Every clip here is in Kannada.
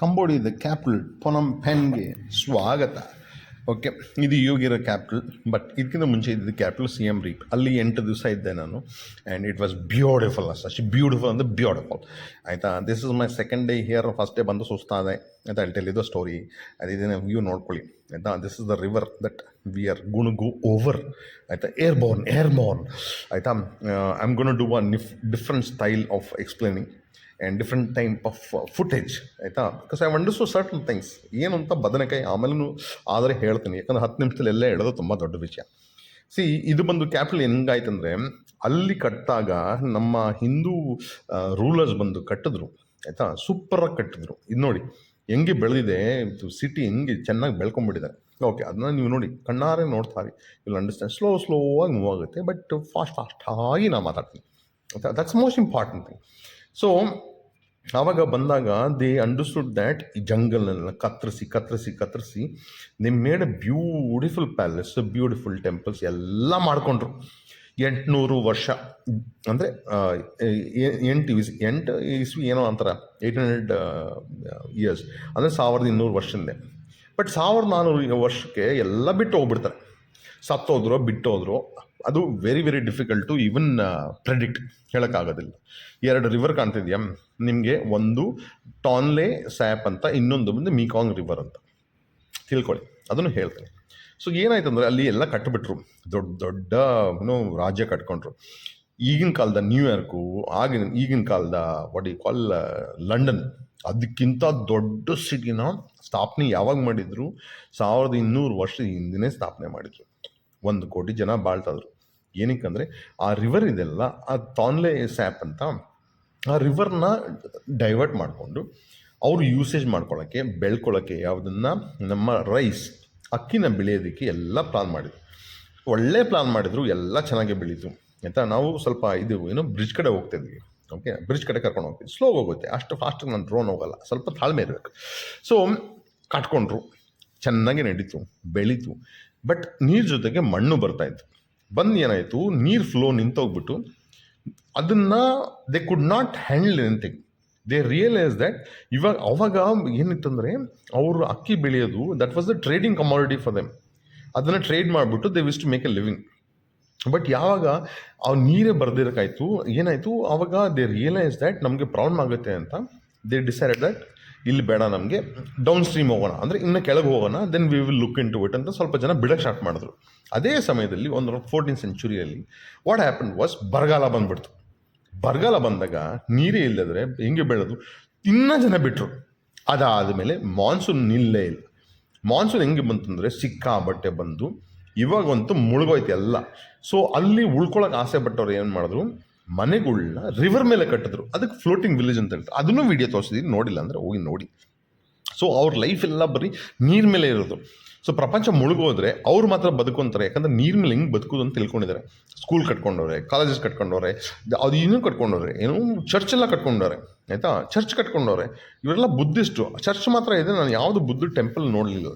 ಕಂಬೋಡಿಯದ ಕ್ಯಾಪಿಟಲ್ ಪೊನಂ ಪೆನ್ಗೆ ಸ್ವಾಗತ. ಓಕೆ, ಇದು ಈಗಿರೋ ಕ್ಯಾಪಿಟಲ್, ಬಟ್ ಇದಕ್ಕಿಂತ ಮುಂಚೆ ಇದ್ದಿದ್ದು ಕ್ಯಾಪಿಟಲ್ ಸಿ ಎಂ ರೀಪ್. ಅಲ್ಲಿ ಎಂಟು ದಿವಸ ಇದ್ದೆ ನಾನು ಆ್ಯಂಡ್ ಇಟ್ ವಾಸ್ ಬ್ಯೂಟಿಫುಲ್ ಅಷ್ಟು ಬ್ಯೂಟಿಫುಲ್ ಅಂದರೆ ಬ್ಯೂಟಿಫುಲ್ ಆಯಿತಾ? This is my second day here first day ಬಂದು ಸುಸ್ತಾದೆ. ಆಯಿತಾ? ಅಲ್ಲಿ ಟೆಲ್ ಇದು ಸ್ಟೋರಿ ಅದಿದೆ ವ್ಯೂ ನೋಡ್ಕೊಳ್ಳಿ. ಆಯಿತಾ? This is the river that we are gonna go over ಆಯಿತಾ? ಏರ್ ಬೋರ್ನ್ ಏರ್ ಬೋರ್ನ್ ಆಯಿತಾ? I am gonna do a ನಿಫ್ different style of explaining and different type of footage ಆಯಿತಾ? Because I understood certain things ಏನು ಅಂತ ಬದನೆಕಾಯಿ ಆಮೇಲೂ ಆದರೆ ಹೇಳ್ತೀನಿ. ಯಾಕಂದ್ರೆ ಹತ್ತು ನಿಮಿಷದಲ್ಲಿ ಎಲ್ಲ ಹೇಳೋದು ತುಂಬ ದೊಡ್ಡ ವಿಷಯ. ಸಿ ಇದು ಬಂದು ಕ್ಯಾಪಿಟಲ್ ಹೆಂಗಾಯ್ತಂದರೆ, ಅಲ್ಲಿ ಕಟ್ಟಾಗ ನಮ್ಮ ಹಿಂದೂ ರೂಲರ್ಸ್ ಬಂದು ಕಟ್ಟಿದ್ರು, ಆಯಿತಾ? ಸೂಪರಾಗಿ ಕಟ್ಟಿದ್ರು. ಇದು ನೋಡಿ, ಹೆಂಗೆ ಬೆಳೆದಿದೆ ಸಿಟಿ ಹೆಂಗೆ ಚೆನ್ನಾಗಿ ಬೆಳ್ಕೊಂಬಿಟ್ಟಿದ್ದಾರೆ ಓಕೆ ಅದನ್ನ ನೀವು ನೋಡಿ, ಕಣ್ಣಾರೆ ನೋಡ್ತಾರೆ ಇಲ್ಲಿ ಅಂಡರ್ಸ್ಟ್ಯಾಂಡ್ ಸ್ಲೋ ಸ್ಲೋ ಆಗಿ ಮೂವ್ ಆಗುತ್ತೆ ಬಟ್ ಫಾಸ್ಟ್ ಫಾಸ್ಟಾಗಿ ನಾನು ಮಾತಾಡ್ತೀನಿ. That's most important thing so ಆವಾಗ ಬಂದಾಗ ದೇ ಅಂಡರ್ಸ್ಟುಡ್ ದ್ಯಾಟ್ ಈ ಜಂಗಲ್ನೆಲ್ಲ ಕತ್ತರಿಸಿ ಕತ್ತರಿಸಿ ಕತ್ತರಿಸಿ they made beautiful palace beautiful temples ಎಲ್ಲ ಮಾಡಿಕೊಂಡ್ರು. ಎಂಟುನೂರು ವರ್ಷ. ಅಂದರೆ ಎಂಟು ಇಸ್, ಎಂಟು ಇಸ್ವಿ ಏನೋ ಅಂತಾರೆ ಏಯ್ಟ್ ಹಂಡ್ರೆಡ್ ಇಯರ್ಸ್ ಅಂದರೆ ಸಾವಿರದ ಇನ್ನೂರು ವರ್ಷದಿಂದ. ಬಟ್ ಸಾವಿರದ ನಾನ್ನೂರು ವರ್ಷಕ್ಕೆ ಎಲ್ಲ ಬಿಟ್ಟು ಹೋಗ್ಬಿಡ್ತಾರೆ. ಸತ್ತೋದ್ರು, ಬಿಟ್ಟೋದ್ರು, ಅದು very very difficult to even predict ಹೇಳೋಕ್ಕಾಗೋದಿಲ್ಲ. ಎರಡು ರಿವರ್ ಕಾಣ್ತಿದ್ಯಾ? ನಿಮಗೆ ಒಂದು ಟಾನ್ಲೆ ಸ್ಯಾಪ್ ಅಂತ, ಇನ್ನೊಂದು ಬಂದು ಮೀಕಾಂಗ್ ರಿವರ್ ಅಂತ. ತಿಳ್ಕೊಳ್ಳಿ, ಅದನ್ನು ಹೇಳ್ತೀನಿ. ಸೊ ಏನಾಯ್ತು ಅಂದರೆ ಅಲ್ಲಿ ಎಲ್ಲ ಕಟ್ಟಿಬಿಟ್ರು ದೊಡ್ಡ ದೊಡ್ಡ, ಏನೋ, ರಾಜ್ಯ ಕಟ್ಕೊಂಡ್ರು. ಈಗಿನ ಕಾಲದ ನ್ಯೂಯಾರ್ಕು ಆಗಿನ, ಈಗಿನ ಕಾಲದ ವಾಟ್ ಯು ಕಾಲ್ ಲಂಡನ್ ಅದಕ್ಕಿಂತ ದೊಡ್ಡ ಸಿಟಿನ ಸ್ಥಾಪನೆ ಯಾವಾಗ ಮಾಡಿದ್ರು? ಸಾವಿರದ ಇನ್ನೂರು ವರ್ಷದ ಹಿಂದಿನೇ ಸ್ಥಾಪನೆ ಮಾಡಿದ್ರು. ಒಂದು ಕೋಟಿ ಜನ ಬಾಳ್ತಾದ್ರು. ಏನಕ್ಕೆ ಆ ರಿವರ್ ಇದೆಲ್ಲ, ಆ ತಾನ್ಲೆ ಸ್ಯಾಪ್ ಅಂತ ಆ ರಿವರ್ನ ಡೈವರ್ಟ್ ಮಾಡಿಕೊಂಡು ಅವರು ಯೂಸೇಜ್ ಮಾಡ್ಕೊಳ್ಳೋಕ್ಕೆ ಬೆಳ್ಕೊಳ್ಳೋಕ್ಕೆ ಯಾವುದನ್ನು ನಮ್ಮ ರೈಸ್ ಅಕ್ಕಿನ ಬೆಳೆಯೋದಕ್ಕೆ ಎಲ್ಲ ಪ್ಲಾನ್ ಮಾಡಿದ್ರು. ಒಳ್ಳೆ ಪ್ಲಾನ್ ಮಾಡಿದ್ರು, ಎಲ್ಲ ಚೆನ್ನಾಗಿ ಬೆಳೀತು. ಆಯಿತಾ? ನಾವು ಸ್ವಲ್ಪ ಇದು ಏನು ಬ್ರಿಡ್ಜ್ ಕಡೆ ಹೋಗ್ತಿದ್ವಿ ಓಕೆ ಬ್ರಿಡ್ಜ್ ಕಡೆ ಕರ್ಕೊಂಡು ಹೋಗ್ತೀವಿ ಸ್ಲೋ ಹೋಗುತ್ತೆ. ಅಷ್ಟು ಫಾಸ್ಟಾಗಿ ನಾನು ಡ್ರೋನ್ ಹೋಗಲ್ಲ. ಸ್ವಲ್ಪ ತಾಳ್ಮೆ ಇರಬೇಕು. ಸೊ ಕಟ್ಕೊಂಡ್ರು. ಚೆನ್ನಾಗಿ ನಡೀತು. ಬೆಳೀತು. ಬಟ್ ನೀರು ಜೊತೆಗೆ ಮಣ್ಣು ಬರ್ತಾಯಿತ್ತು ಬಂದು ಏನಾಯಿತು? ನೀರು ಫ್ಲೋ ನಿಂತೋಗ್ಬಿಟ್ಟು ಅದನ್ನು they could not handle anything they realise that ಇವಾಗ, ಅವಾಗ ಏನಿತ್ತಂದರೆ ಅವರು ಅಕ್ಕಿ ಬೆಳೆಯೋದು that was the trading commodity for them ಅದನ್ನು ಟ್ರೇಡ್ ಮಾಡಿಬಿಟ್ಟು they wish to make a living but ಯಾವಾಗ ಆ ನೀರೇ ಬರ್ದಿರೋಕ್ಕಾಯ್ತು, ಏನಾಯಿತು? ಆವಾಗ ದೇ ರಿಯಲೈಸ್ ದ್ಯಾಟ್ ನಮಗೆ ಪ್ರಾಬ್ಲಮ್ ಆಗುತ್ತೆ ಅಂತ ದೇ ಡಿಸೈಡ್ ದ್ಯಾಟ್ ಇಲ್ಲಿ ಬೇಡ ನಮಗೆ ಡೌನ್ ಸ್ಟ್ರೀಮ್ ಹೋಗೋಣ. ಅಂದರೆ ಇನ್ನು ಕೆಳಗೆ ಹೋಗೋಣ then we will look into it ಅಂತ ಸ್ವಲ್ಪ ಜನ ಬಿಡಕ್ಕೆ ಸ್ಟಾರ್ಟ್ ಮಾಡಿದ್ರು. ಅದೇ ಸಮಯದಲ್ಲಿ ಒಂದು ಫೋರ್ಟೀನ್ ಸೆಂಚುರಿಯಲ್ಲಿ ವಾಟ್ ಹ್ಯಾಪನ್ ವಾಸ್ ಬರಗಾಲ ಬಂದ್ಬಿಡ್ತು. ಬರಗಾಲ ಬಂದಾಗ ನೀರೇ ಇಲ್ಲದ್ರೆ ಹೆಂಗೆ ಬೆಳೆದು? ಇನ್ನೂ ಜನ ಬಿಟ್ಟರು ಅದಾದ ಮೇಲೆ ಮಾನ್ಸೂನ್ ನಿಲ್ಲೇ ಇಲ್ಲ. ಮಾನ್ಸೂನ್ ಹೆಂಗೆ ಬಂತಂದರೆ ಸಿಕ್ಕಾಬಟ್ಟೆ ಬಂದು ಇವಾಗಂತೂ ಮುಳುಗೋಯ್ತು ಎಲ್ಲ. ಸೊ ಅಲ್ಲಿ ಉಳ್ಕೊಳಕ್ಕೆ ಆಸೆ ಪಟ್ಟವ್ರು ಏನು ಮಾಡಿದ್ರು? ಮನೆಗಳನ್ನ ರಿವರ್ ಮೇಲೆ ಕಟ್ಟಿದ್ರು. ಅದಕ್ಕೆ ಫ್ಲೋಟಿಂಗ್ ವಿಲೇಜ್ ಅಂತ ಹೇಳ್ತಾರೆ. ಅದನ್ನು ವಿಡಿಯೋ ತೋರಿಸಿದ್ದೀನಿ ನೋಡಿಲ್ಲ ಅಂದರೆ ಹೋಗಿ ನೋಡಿ. ಸೊ ಅವ್ರ ಲೈಫ್ ಎಲ್ಲ ಬರೀ ನೀರ್ ಮೇಲೆ ಇರೋದು. ಸೊ ಪ್ರಪಂಚ ಮುಳುಗೋದ್ರೆ ಅವ್ರು ಮಾತ್ರ ಬದುಕೊಂತಾರೆ. ಯಾಕಂದ್ರೆ ನೀರ್ ಮೇಲೆ ಹೆಂಗೆ ಬದುಕೋದು ಅಂತ ತಿಳ್ಕೊಂಡಿದ್ದಾರೆ. ಸ್ಕೂಲ್ ಕಟ್ಕೊಂಡವ್ರೆ ಕಾಲೇಜಸ್ ಕಟ್ಕೊಂಡವ್ರೆ, ಅದು ಇನ್ನೂ ಕಟ್ಕೊಂಡವ್ರೆ, ಏನೋ ಚರ್ಚ್ ಎಲ್ಲ ಕಟ್ಕೊಂಡವ್ರೆ, ಆಯಿತಾ? ಚರ್ಚ್ ಕಟ್ಕೊಂಡವ್ರೆ. ಇವರೆಲ್ಲ ಬುದ್ಧಿಸ್ಟು ಚರ್ಚ್ ಮಾತ್ರ ಇದೆ. ನಾನು ಯಾವುದು ಬುದ್ಧ ಟೆಂಪಲ್ ನೋಡಲಿಲ್ಲ.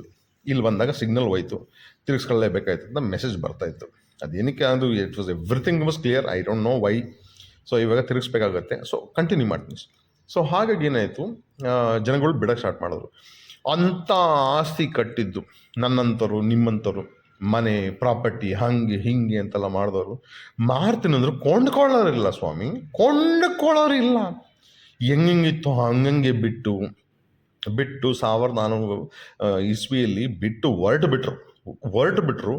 ಇಲ್ಲಿ ಬಂದಾಗ ಸಿಗ್ನಲ್ ಹೋಯ್ತು. ತಿರ್ಗಿಸ್ಕೊಳ್ಳೇಬೇಕಾಯ್ತು ಅಂತ ಮೆಸೇಜ್ ಬರ್ತಾಯಿತ್ತು ಅದೇನಕ್ಕೆ ಅದು it was everything was clear I don't know why so ಇವಾಗ ತಿರುಗಿಸ್ಬೇಕಾಗತ್ತೆ. ಸೊ ಕಂಟಿನ್ಯೂ ಮಾಡ್ತೀನಿ. ಸೊ ಹಾಗಾಗಿ ಏನಾಯಿತು? ಜನಗಳು ಬಿಡೋಕ್ಕೆ ಸ್ಟಾರ್ಟ್ ಮಾಡಿದ್ರು. ಅಂಥ ಆಸ್ತಿ ಕಟ್ಟಿದ್ದು ನನ್ನಂಥವ್ರು ನಿಮ್ಮಂಥವ್ರು ಮನೆ ಪ್ರಾಪರ್ಟಿ ಹಂಗೆ, ಹಿಂಗೆ ಅಂತೆಲ್ಲ ಮಾಡಿದವರು. ಮಾರ್ತೀನಿ ಅಂದ್ರೆ ಕೊಂಡ್ಕೊಳ್ಳೋರಿಲ್ಲ ಸ್ವಾಮಿ. ಕೊಂಡ್ಕೊಳ್ಳೋರಿಲ್ಲ. ಹೆಂಗಿತ್ತು ಹಂಗಂಗೆ ಬಿಟ್ಟು ಬಿಟ್ಟು ಸಾವಿರದ ನಾನ್ನೂರು ಇಸ್ವಿಯಲ್ಲಿ ಬಿಟ್ಟು ಹೊರಟು ಬಿಟ್ರು ಹೊರಟು ಬಿಟ್ರು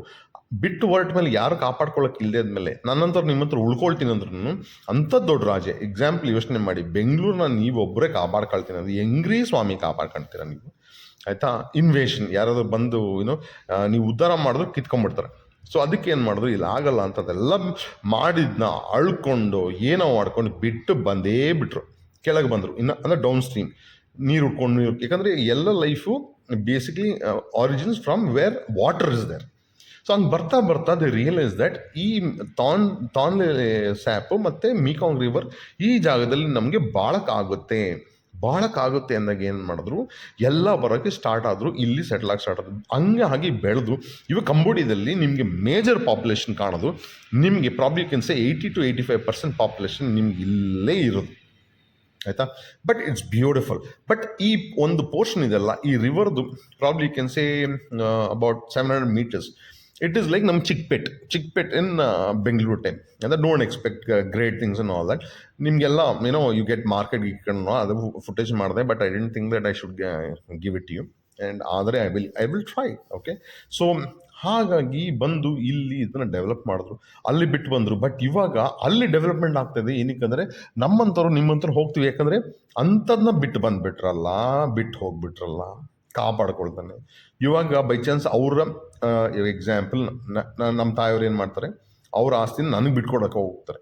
ಬಿಟ್ಟು ಹೊರಟ ಮೇಲೆ ಯಾರು ಕಾಪಾಡ್ಕೊಳ್ಳೋಕೆ ಇಲ್ಲದೆ ಆದ್ಮೇಲೆ ನನ್ನಂತ ನಿಮ್ಮ ಹತ್ರ ಉಳ್ಕೊಳ್ತೀನಿ ಅಂದ್ರೂ ಅಂಥ ದೊಡ್ಡ ರಾಜೆ ಎಕ್ಸಾಂಪಲ್ ಯೋಚನೆ ಮಾಡಿ ಬೆಂಗಳೂರನ್ನ ನೀವು ಒಬ್ಬರೇ ಕಾಪಾಡ್ಕೊಳ್ತೀನಿ ಅದು ಹೆಂಗ್ರಿ ಸ್ವಾಮಿ ಕಾಪಾಡ್ಕೊಳ್ತೀರ ನೀವು? ಆಯಿತಾ? ಇನ್ವೇಷನ್ ಯಾರಾದರೂ ಬಂದು ಏನು ನೀವು ಉದ್ಧಾರ ಮಾಡಿದ್ರು ಕಿತ್ಕೊಂಡ್ಬಿಡ್ತಾರೆ. ಸೊ ಅದಕ್ಕೆ ಏನು ಮಾಡಿದ್ರು, ಇಲ್ಲ ಆಗಲ್ಲ ಅಂತ ಅದೆಲ್ಲ ಮಾಡಿದ್ನ ಅಳ್ಕೊಂಡು, ಏನೋ ಮಾಡ್ಕೊಂಡು ಬಿಟ್ಟು ಬಂದೇ ಬಿಟ್ರು. ಕೆಳಗೆ ಬಂದರು. ಇನ್ನು, ಅಂದರೆ ಡೌನ್ ಸ್ಟ್ರೀಮ್ ನೀರು ಉಟ್ಕೊಂಡು ನೀರು ಯಾಕಂದರೆ ಎಲ್ಲ life basically origins from where water is there so ಹಂಗೆ ಬರ್ತಾ ಬರ್ತಾ ದೇ ರಿಯಲೈಸ್ ದಟ್ ಈ ತಾನ್ ತಾನ್ಲೆ ಸ್ಯಾಪು ಮತ್ತು ಮೀಕಾಂಗ್ ರಿವರ್ ಈ ಜಾಗದಲ್ಲಿ ನಮಗೆ ಬಾಳಕ್ಕಾಗುತ್ತೆ ಬಾಳಕ್ಕಾಗುತ್ತೆ ಅಂದಾಗ ಏನು ಮಾಡಿದ್ರು? ಎಲ್ಲ ಬರೋಕ್ಕೆ ಸ್ಟಾರ್ಟ್ ಆದರು, ಇಲ್ಲಿ ಸೆಟ್ಲ್ ಆಗಿ ಸ್ಟಾರ್ಟ್ ಆದರು. ಹಂಗೆ ಹಾಗೆ ಬೆಳೆದು ಇವು ಕಂಬೋಡಿಯಾದಲ್ಲಿ ನಿಮಗೆ ಮೇಜರ್ ಪಾಪ್ಯುಲೇಷನ್ ಕಾಣೋದು. ನಿಮಗೆ probably can say eighty to eighty five percent population ನಿಮ್ಗೆ ಇಲ್ಲೇ ಇರೋದು. ಆಯಿತಾ? ಬಟ್ ಇಟ್ಸ್ ಬ್ಯೂಟಿಫುಲ್ ಬಟ್ ಈ ಒಂದು ಪೋರ್ಷನ್ ಇದೆಲ್ಲ, ಈ ರಿವರ್ದು probably can say about seven hundred metres it is like ನಮ್ಮ ಚಿಕ್ಪೇಟ್ ಚಿಕ್ಪೇಟ್ ಇನ್ ಬೆಂಗಳೂರು ಟೈಮ್ ಅಂದರೆ don't expect great things on all that ನಿಮಗೆಲ್ಲ ಏನೋ ಯು ಗೆಟ್ ಮಾರ್ಕೆಟ್ ಇಟ್ಕೊಂಡು ಅದು ಫುಟೇಜ್ ಮಾಡಿದೆ but I don't think that I should give it you and ಆದರೆ I will I will try okay so ಹಾಗಾಗಿ ಬಂದು ಇಲ್ಲಿ ಇದನ್ನು ಡೆವಲಪ್ ಮಾಡಿದ್ರು. ಅಲ್ಲಿ ಬಿಟ್ಟು ಬಂದರು. ಬಟ್ ಇವಾಗ ಅಲ್ಲಿ ಡೆವಲಪ್ಮೆಂಟ್ ಆಗ್ತಾಯಿದೆ ಏನಕ್ಕಂದರೆ ನಮ್ಮಂಥವ್ರು ನಿಮ್ಮಂಥವ್ರು ಹೋಗ್ತೀವಿ. ಯಾಕಂದರೆ ಅಂಥದನ್ನ ಬಿಟ್ಟು ಬಂದುಬಿಟ್ರಲ್ಲ, ಬಿಟ್ಟು ಹೋಗ್ಬಿಟ್ರಲ್ಲ. ಕಾಪಾಡ್ಕೊಳ್ತಾನೆ. ಇವಾಗ ಬೈ ಚಾನ್ಸ್ ಅವರ ಎಕ್ಸಾಂಪಲ್ ನಮ್ಮ ತಾಯಿಯವ್ರು ಏನು ಮಾಡ್ತಾರೆ? ಅವ್ರ ಆಸ್ತಿನ ನನಗೆ ಬಿಟ್ಕೊಡೋಕೆ ಹೋಗ್ತಾರೆ.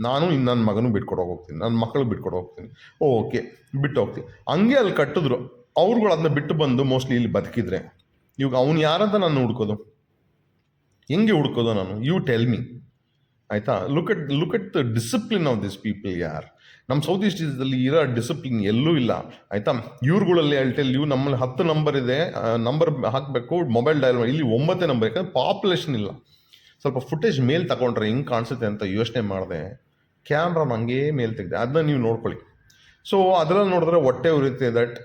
ನಾನು ಇನ್ನು ನನ್ನ ಮಗನೂ ಬಿಟ್ಕೊಡೋಕೆ ಹೋಗ್ತೀನಿ. ನನ್ನ ಮಕ್ಕಳು ಬಿಟ್ಕೊಡೋ ಹೋಗ್ತೀನಿ. ಓಕೆ. ಬಿಟ್ಟು ಹೋಗ್ತೀನಿ. ಹಂಗೆ ಅಲ್ಲಿ ಕಟ್ಟಿದ್ರು. ಅವ್ರುಗಳು ಅದನ್ನ ಬಿಟ್ಟು ಬಂದು ಮೋಸ್ಟ್ಲಿ ಇಲ್ಲಿ ಬದುಕಿದ್ರೆ. ಇವಾಗ ಅವ್ನು ಯಾರಂತ ನಾನು ಹುಡ್ಕೋದು? ಹೆಂಗೆ ಹುಡ್ಕೋದು ನಾನು? ಯು ಟೆಲ್ ಮಿ ಆಯಿತಾ? Look at look at the discipline of this people ಯಾರ್? ನಮ್ಮ ಸೌತ್ ಈಸ್ಟ್ ಏಷ್ಯಾದಲ್ಲಿ ಇರೋ ಡಿಸಿಪ್ಲಿನ್ ಎಲ್ಲೂ ಇಲ್ಲ. ಆಯಿತಾ? ಇವ್ರುಗಳಲ್ಲಿ ಅಲ್ಟೆಲ್ ಇವು ನಮ್ಮಲ್ಲಿ ಹತ್ತು ನಂಬರ್ ಇದೆ. ನಂಬರ್ ಹಾಕಬೇಕು ಮೊಬೈಲ್ ಡಯಲ್ ಇಲ್ಲಿ ಒಂಬತ್ತೇ ನಂಬರ್ ಯಾಕಂದ್ರೆ ಪಾಪ್ಯುಲೇಷನ್ ಇಲ್ಲ. ಸ್ವಲ್ಪ ಫುಟೇಜ್ ಮೇಲ್ ತಗೊಂಡ್ರೆ ಹಿಂಗೆ ಕಾಣಿಸುತ್ತೆ ಅಂತ ಯೋಚನೆ ಮಾಡಿದೆ. ಕ್ಯಾಮ್ರಾ ಹಂಗೇ ಮೇಲ್ ತೆಗೆದೆ. ಅದನ್ನ ನೀವು ನೋಡ್ಕೊಳ್ಳಿ. ಸೊ ಅದರಲ್ಲಿ ನೋಡಿದ್ರೆ ಹೊಟ್ಟೆ ಉರಿಯುತ್ತೆ ದಟ್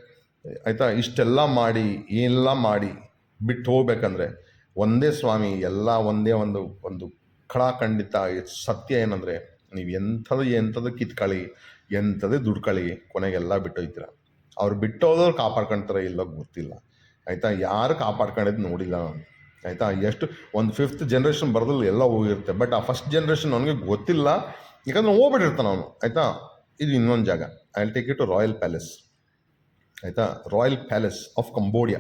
ಆಯಿತಾ? ಇಷ್ಟೆಲ್ಲ ಮಾಡಿ, ಏನೆಲ್ಲ ಮಾಡಿ ಬಿಟ್ಟು ಹೋಗ್ಬೇಕಂದ್ರೆ, ಒಂದೇ ಸ್ವಾಮಿ, ಎಲ್ಲ ಒಂದೇ ಒಂದು ಒಂದು ಖಡಾಖಂಡಿತ ಸತ್ಯ ಏನಂದರೆ ನೀವು ಎಂಥದ್ದು ಎಂಥದ್ದು ಕಿತ್ಕೊಳ್ಳಿ ಎಂಥದೇ ದುಡ್ಕೊಳ್ಳಿ ಕೊನೆಗೆಲ್ಲ ಬಿಟ್ಟೋಯ್ತೀರ. ಅವ್ರು ಬಿಟ್ಟೋದವ್ರು ಕಾಪಾಡ್ಕೊಳ್ತಾರೆ ಇಲ್ಲ ಗೊತ್ತಿಲ್ಲ. ಆಯಿತಾ? ಯಾರು ಕಾಪಾಡ್ಕೊಂಡಿದ್ದು ನೋಡಿಲ್ಲ ನಾನು. ಆಯಿತಾ? ಎಷ್ಟು ಒಂದು ಫಿಫ್ತ್ ಜನ್ರೇಷನ್ ಬರೋದಲ್ಲಿ ಎಲ್ಲ ಹೋಗಿರುತ್ತೆ. ಬಟ್ ಆ ಫಸ್ಟ್ ಜನ್ರೇಷನ್ ಅವನಿಗೆ ಗೊತ್ತಿಲ್ಲ. ಯಾಕಂದ್ರೆ ಹೋಗ್ಬಿಟ್ಟಿರ್ತಾನೆ ಅವನು. ಆಯಿತಾ? ಇದು ಇನ್ನೊಂದು ಜಾಗ. I take it to royal palace ಆಯಿತಾ? ರಾಯಲ್ ಪ್ಯಾಲೇಸ್ ಆಫ್ ಕಂಬೋಡಿಯಾ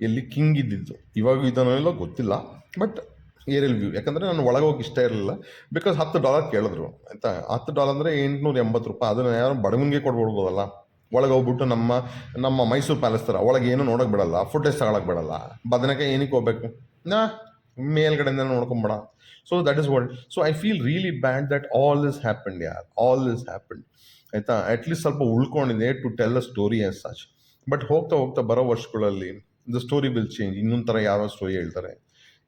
ಎಲ್ಲಿ ಕಿಂಗ್ ಇದ್ದಿದ್ದು. ಇವಾಗ ಇದನ್ನೆಲ್ಲ ಗೊತ್ತಿಲ್ಲ. ಬಟ್ ಏರಿಯಲ್ ವ್ಯೂ ಯಾಕಂದರೆ ನಾನು ಒಳಗೆ ಹೋಗಿ ಇಷ್ಟ ಇರಲಿಲ್ಲ. ಬಿಕಾಸ್ ಹತ್ತು ಡಾಲರ್ ಕೇಳಿದ್ರು. ಆಯಿತಾ? ಹತ್ತು ಡಾಲರ್ ಅಂದರೆ ಎಂಟುನೂರ ಎಂಬತ್ತು ರೂಪಾಯಿ. ಅದನ್ನು ಯಾರು ಬಡವನಿಗೆ ಕೊಡ್ಬಿಡ್ಬೋದಲ್ಲ ಒಳಗೆ ಹೋಗ್ಬಿಟ್ಟು ನಮ್ಮ ನಮ್ಮ ಮೈಸೂರು ಪ್ಯಾಲೇಸ್ ಥರ ಒಳಗೆ ಏನು ನೋಡೋಕೆ ಬಿಡಲ್ಲ. ಫುಟೇಜ್ ತಗೊಳಕ್ಕೆ ಬಿಡಲ್ಲ. ಬದನೆಕಾಯಿ ಏನಕ್ಕೆ ಹೋಗ್ಬೇಕು? ನಾ ಮೇಲ್ಗಡೆಯಿಂದ ನೋಡ್ಕೊಂಬೇಡ. So that is world so I feel really bad that all is happened ಯಾರ್ ಆಲ್ ಇಸ್ ಹ್ಯಾಪಂಡ್ ಆಯಿತಾ? ಅಟ್ಲೀಸ್ಟ್ ಸ್ವಲ್ಪ ಉಳ್ಕೊಂಡಿದೆ to tell a story as such but ಹೋಗ್ತಾ ಹೋಗ್ತಾ ಬರೋ ವರ್ಷಗಳಲ್ಲಿ ದ ಸ್ಟೋರಿ ವಿಲ್ ಚೇಂಜ್ ಇನ್ನೊಂದು ಥರ ಯಾರೋ ಸ್ಟೋರಿ ಹೇಳ್ತಾರೆ.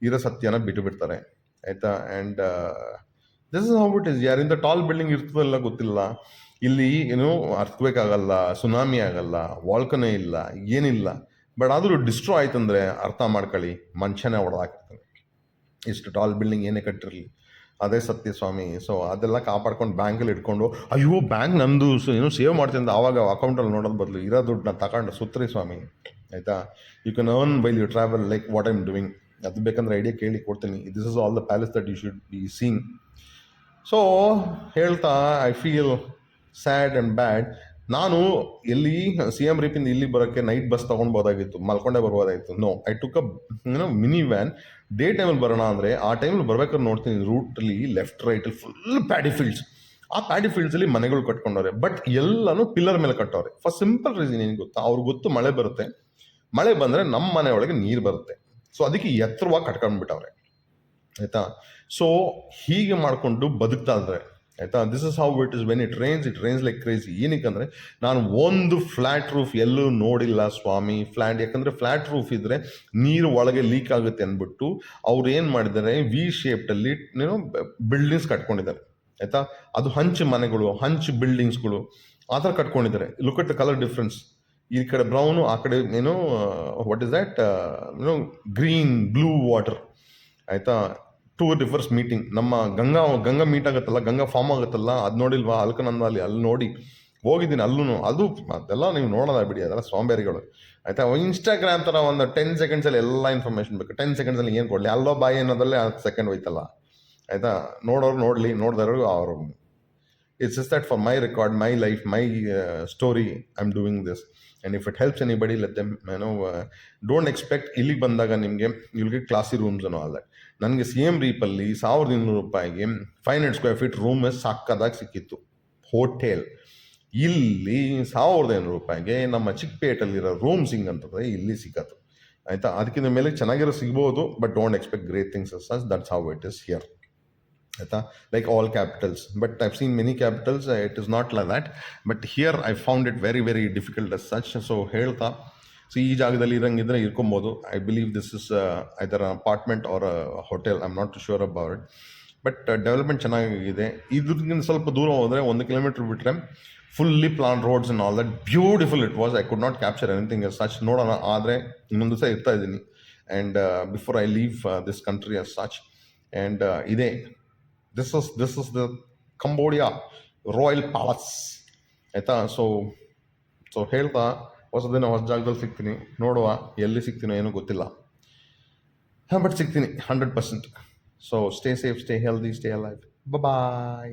ಇರೋ ಸತ್ಯನ ಬಿಟ್ಟು ಬಿಡ್ತಾರೆ, ಆಯಿತಾ? And this is how it is ಯಾರಿಂದ ಟಾಲ್ ಬಿಲ್ಡಿಂಗ್ ಇರ್ತದಲ್ಲ ಗೊತ್ತಿಲ್ಲ. ಇಲ್ಲಿ ಏನು ಅರ್ಥಕ್ವೇಕ್ ಆಗಲ್ಲ ಸುನಾಮಿ ಆಗಲ್ಲ ವಾಲ್ಕನೇ ಇಲ್ಲ, ಏನಿಲ್ಲ. ಬಟ್ ಆದರೂ ಡಿಸ್ಟ್ರೋ ಆಯ್ತಂದ್ರೆ ಅರ್ಥ ಮಾಡ್ಕೊಳ್ಳಿ, ಮನುಷ್ಯನೇ ಹೊಡೆದಾಕಿರ್ತಾನೆ ಇಷ್ಟು ಟಾಲ್ ಬಿಲ್ಡಿಂಗ್ ಏನೇ ಕಟ್ಟಿರಲಿ. ಅದೇ ಸತ್ಯ ಸ್ವಾಮಿ. ಸೊ ಅದೆಲ್ಲ ಕಾಪಾಡ್ಕೊಂಡು ಬ್ಯಾಂಕಲ್ಲಿ ಇಟ್ಕೊಂಡು, ಅಯ್ಯೋ ಬ್ಯಾಂಕ್ ನಂದು ಏನು ಸೇವ್ ಮಾಡ್ತೀನಿ ಅಂತ ಆವಾಗ ಅಕೌಂಟಲ್ಲಿ ನೋಡೋದು ಬದಲು ಇರೋ ದುಡ್ಡನ್ನ ತಗೊಂಡು ಸುತ್ತರಿ ಸ್ವಾಮಿ. ಆಯಿತಾ? You can earn while you travel like what I I'm doing ಅದು ಬೇಕಂದ್ರೆ ಐಡಿಯಾ ಕೇಳಿ ಕೊಡ್ತೀನಿ. This is all the palace that you should be seen so ಹೇಳ್ತಾ I feel sad and bad ನಾನು ಎಲ್ಲಿ ಸಿ ಎಂ ರೀಪಿಂದ ಇಲ್ಲಿ ಬರೋಕ್ಕೆ ನೈಟ್ ಬಸ್ ತೊಗೊಳ್ಬೋದಾಗಿತ್ತು ಮಲ್ಕೊಂಡೇ ಬರ್ಬೋದಾಗಿತ್ತು. ನೋ ಐ ಟುಕ್ ಅ ಏನೋ ಮಿನಿ ವ್ಯಾನ್ ಡೇ ಟೈಮಲ್ಲಿ ಬರೋಣ ಅಂದರೆ ಆ ಟೈಮಲ್ಲಿ ಬರ್ಬೇಕಾದ್ರೆ ನೋಡ್ತೀನಿ ರೂಟಲ್ಲಿ ಲೆಫ್ಟ್ ರೈಟಲ್ಲಿ ಫುಲ್ ಪ್ಯಾಡಿ ಫೀಲ್ಡ್ಸ್ ಆ ಪ್ಯಾಡಿ ಫೀಲ್ಡ್ಸಲ್ಲಿ ಮನೆಗಳು ಕಟ್ಕೊಂಡವ್ರೆ. ಬಟ್ ಎಲ್ಲನೂ ಪಿಲ್ಲರ್ ಮೇಲೆ ಕಟ್ಟವ್ರೆ. ಫಸ್ಟ್ ಸಿಂಪಲ್ ರೀಸನ್ ಏನು ಗೊತ್ತಾ? ಅವ್ರಿಗೆ ಗೊತ್ತು ಮಳೆ ಬರುತ್ತೆ. ಮಳೆ ಬಂದರೆ ನಮ್ಮ ಮನೆ ನೀರು ಬರುತ್ತೆ. ಸೊ ಅದಕ್ಕೆ ಎತ್ತರವಾಗಿ ಕಟ್ಕೊಂಡ್ಬಿಟ್ಟವ್ರೆ ಆಯಿತಾ? ಸೊ ಹೀಗೆ ಮಾಡಿಕೊಂಡು ಬದುಕ್ತಾ ಇದ್ದಾರೆ ಆಯಿತಾ? This is how it is when it rains it rains like crazy ಏನಕ್ಕೆ ನಾನು ಒಂದು ಫ್ಲ್ಯಾಟ್ ರೂಫ್ ಎಲ್ಲೂ ನೋಡಿಲ್ಲ ಸ್ವಾಮಿ. ಫ್ಲ್ಯಾಟ್ ಯಾಕಂದರೆ ಫ್ಲ್ಯಾಟ್ ರೂಫ್ ಇದ್ದರೆ ನೀರು ಒಳಗೆ ಲೀಕ್ ಆಗುತ್ತೆ ಅಂದ್ಬಿಟ್ಟು ಅವ್ರು ಏನು ಮಾಡಿದ್ದಾರೆ ವಿ ಶೇಪ್ಟಲ್ಲಿ ಏನೋ ಬಿಲ್ಡಿಂಗ್ಸ್ ಕಟ್ಕೊಂಡಿದ್ದಾರೆ. ಆಯಿತಾ? ಅದು ಹಂಚು ಮನೆಗಳು, ಹಂಚು ಬಿಲ್ಡಿಂಗ್ಸ್ಗಳು ಆ ಥರ ಕಟ್ಕೊಂಡಿದ್ದಾರೆ. Look at the colour difference ಈ ಕಡೆ ಬ್ರೌನು ಆ ಕಡೆ ಏನು ವಾಟ್ ಇಸ್ ದ್ಯಾಟ್ ಏನೋ ಗ್ರೀನ್ ಬ್ಲೂ ವಾಟರ್ ಆಯಿತಾ? ಟೂ ರಿವರ್ಸ್ ಮೀಟಿಂಗ್ ನಮ್ಮ ಗಂಗಾ ಗಂಗಾ ಮೀಟ್ ಆಗುತ್ತಲ್ಲ, ಗಂಗಾ ಫಾರ್ಮ್ ಆಗುತ್ತಲ್ಲ, ಅದು ನೋಡಿಲ್ವಾ? ಅಲ್ಕನಂದ ಅಲ್ಲಿ ಅಲ್ಲಿ ನೋಡಿ. ಹೋಗಿದ್ದೀನಿ ಅಲ್ಲೂ ಅದು ಅದೆಲ್ಲ ನೀವು ನೋಡೋದ ಬಿಡಿ, ಅದೆಲ್ಲ ಸ್ವಾಂಬೇರಿಗಳು ಆಯಿತಾ? ಇನ್ಸ್ಟಾಗ್ರಾಮ್ ಥರ ಒಂದು ಟೆನ್ ಸೆಕೆಂಡ್ಸಲ್ಲಿ ಎಲ್ಲ ಇನ್ಫಾರ್ಮೇಷನ್ ಬೇಕು. ಟೆನ್ ಸೆಕೆಂಡ್ಸಲ್ಲಿ ಏನು ಕೊಡಲಿ? ಅಲ್ಲೋ ಬಾಯಿ ಅನ್ನೋದಲ್ಲೇ ಹತ್ತು ಸೆಕೆಂಡ್ ಹೋಯ್ತಲ್ಲ. ಆಯಿತಾ? ನೋಡೋರು ನೋಡಲಿ, ನೋಡಿದವರು ಅವರು it's is that for my record my life my story I am doing this and if it helps anybody let them ಏನೋ ಡೋಂಟ್ ಎಕ್ಸ್ಪೆಕ್ಟ್ ಇಲ್ಲಿ ಬಂದಾಗ ನಿಮಗೆ ಇಲ್ಲಿಗೆ ಕ್ಲಾಸಿ ರೂಮ್ಸ್ ಅನ್ನೋ ಅಲ್ಲ ನನಗೆ ಸಿ ಎಂ ರೀಪಲ್ಲಿ ಸಾವಿರದ ಇನ್ನೂರು ರೂಪಾಯಿಗೆ five hundred square feet room ಸಾಕದಾಗಿ ಸಿಕ್ಕಿತ್ತು. ಹೋಟೆಲ್ ಇಲ್ಲಿ ಸಾವಿರದ ಐನೂರು ರೂಪಾಯಿಗೆ ನಮ್ಮ ಚಿಕ್ಕಪೇಟಲ್ಲಿರೋ ರೂಮ್ ಸಿಂಗ್ ಅಂತಂದರೆ ಇಲ್ಲಿ ಸಿಕ್ಕತ್ತು ಆಯಿತಾ? ಅದಕ್ಕಿಂತ ಮೇಲೆ ಚೆನ್ನಾಗಿರೋ ಸಿಗ್ಬೋದು but don't expect great things such that's how it is here ಆಯಿತಾ? Like all capitals but I've seen many capitals it is not like that but here I found it very very difficult as such so ಹೇಳ್ತಾ ಸೊ ಈ ಜಾಗದಲ್ಲಿ ಇರಂಗಿದ್ರೆ ಇರ್ಕೊಬೋದು. I believe this is either apartment or hotel I am not sure about but development ಚೆನ್ನಾಗಿದೆ. ಇದ್ರಗಿಂತ ಸ್ವಲ್ಪ ದೂರ ಹೋದರೆ ಒಂದು ಕಿಲೋಮೀಟ್ರ್ ಬಿಟ್ಟರೆ fully plan roads all that beautiful it was I could not capture anything as such ನೋಡೋಣ. ಆದರೆ ಇನ್ನೊಂದು ದಿವಸ ಇರ್ತಾ ಇದ್ದೀನಿ. And before I leave this country as such and ಇದೇ. This is this is the Cambodia royal palace ಆಯಿತಾ? ಸೊ ಸೊ ಹೇಳ್ತಾ, ಹೊಸ ದಿನ ಹೊಸ ಜಾಗದಲ್ಲಿ ಸಿಗ್ತೀನಿ. ನೋಡುವ ಎಲ್ಲಿ ಸಿಗ್ತೀನೋ ಏನೂ ಗೊತ್ತಿಲ್ಲ. ಹಾಂ ಬಟ್ ಸಿಗ್ತೀನಿ hundred percent so stay safe stay healthy stay alive bye